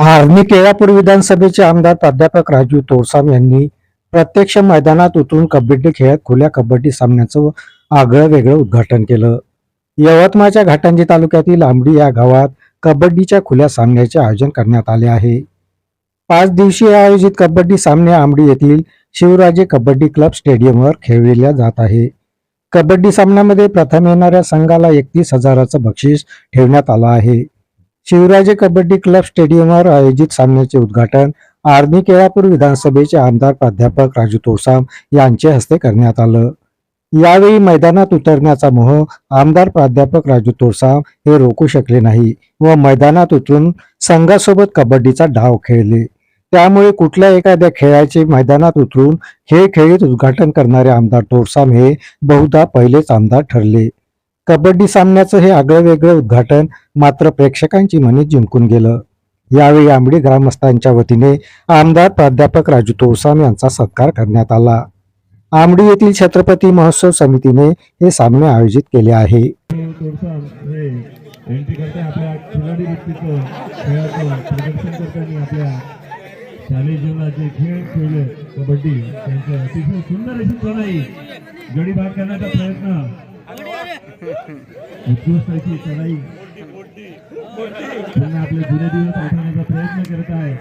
Army Kelapur विधानसभेचे आमदार प्राध्यापक राजू तोरसाम यांनी प्रत्यक्ष मैदानात उतरून कबड्डी खेळत खुल्या कबड्डी सामन्याचं आगळं वेगळं उद्घाटन केलं. यवतमाळच्या घाटंजी तालुक्यातील आंबडी या गावात कबड्डीच्या खुल्या सामन्याचे आयोजन करण्यात आले आहे. पाच दिवसीय आयोजित कबड्डी सामने आंबडी येथील शिवराजे कबड्डी क्लब स्टेडियमवर खेळविल्या जात आहे. कबड्डी सामन्यामध्ये प्रथम येणाऱ्या संघाला एकतीस हजाराचं बक्षीस ठेवण्यात आलं आहे. शिवराजे कबड्डी क्लब स्टेडियमवर आयोजित सामन्याचे उद्घाटन आर्मी केळापूर विधानसभेचे आमदार प्राध्यापक राजू तोडसाम यांचे हस्ते करण्यात आलं. यावेळी मैदानात उतरण्याचा मोह आमदार प्राध्यापक राजू तोरसाम हे रोखू शकले नाही व मैदानात उतरून संघासोबत कबड्डीचा डाव खेळले. त्यामुळे कुठल्या एखाद्या खेळाचे मैदानात उतरून हे खेळीत उद्घाटन करणारे आमदार तोरसाम हे बहुधा पहिलेच आमदार ठरले. कबड्डी सामन्याचं हे आगळं वेगळं उद्घाटन मात्र प्रेक्षकांची मने जिंकून गेलं. यावेळी आंबडी ग्रामस्थांच्या वतीने आमदार प्राध्यापक राजू तोसाम यांचा सत्कार करण्यात आला. आंबडी येथील छत्रपती महोत्सव समितीने हे सामने आयोजित केले आहे. शालेय जीवनाचे खेळ खेळले. कबड्डी त्यांचं अतिशय सुंदर अशी प्रणाली गडी भाग करण्याचा प्रयत्न उत्कृष्टाची चढाई पुन्हा आपले जुने दिवस आठवण्याचा प्रयत्न करत आहे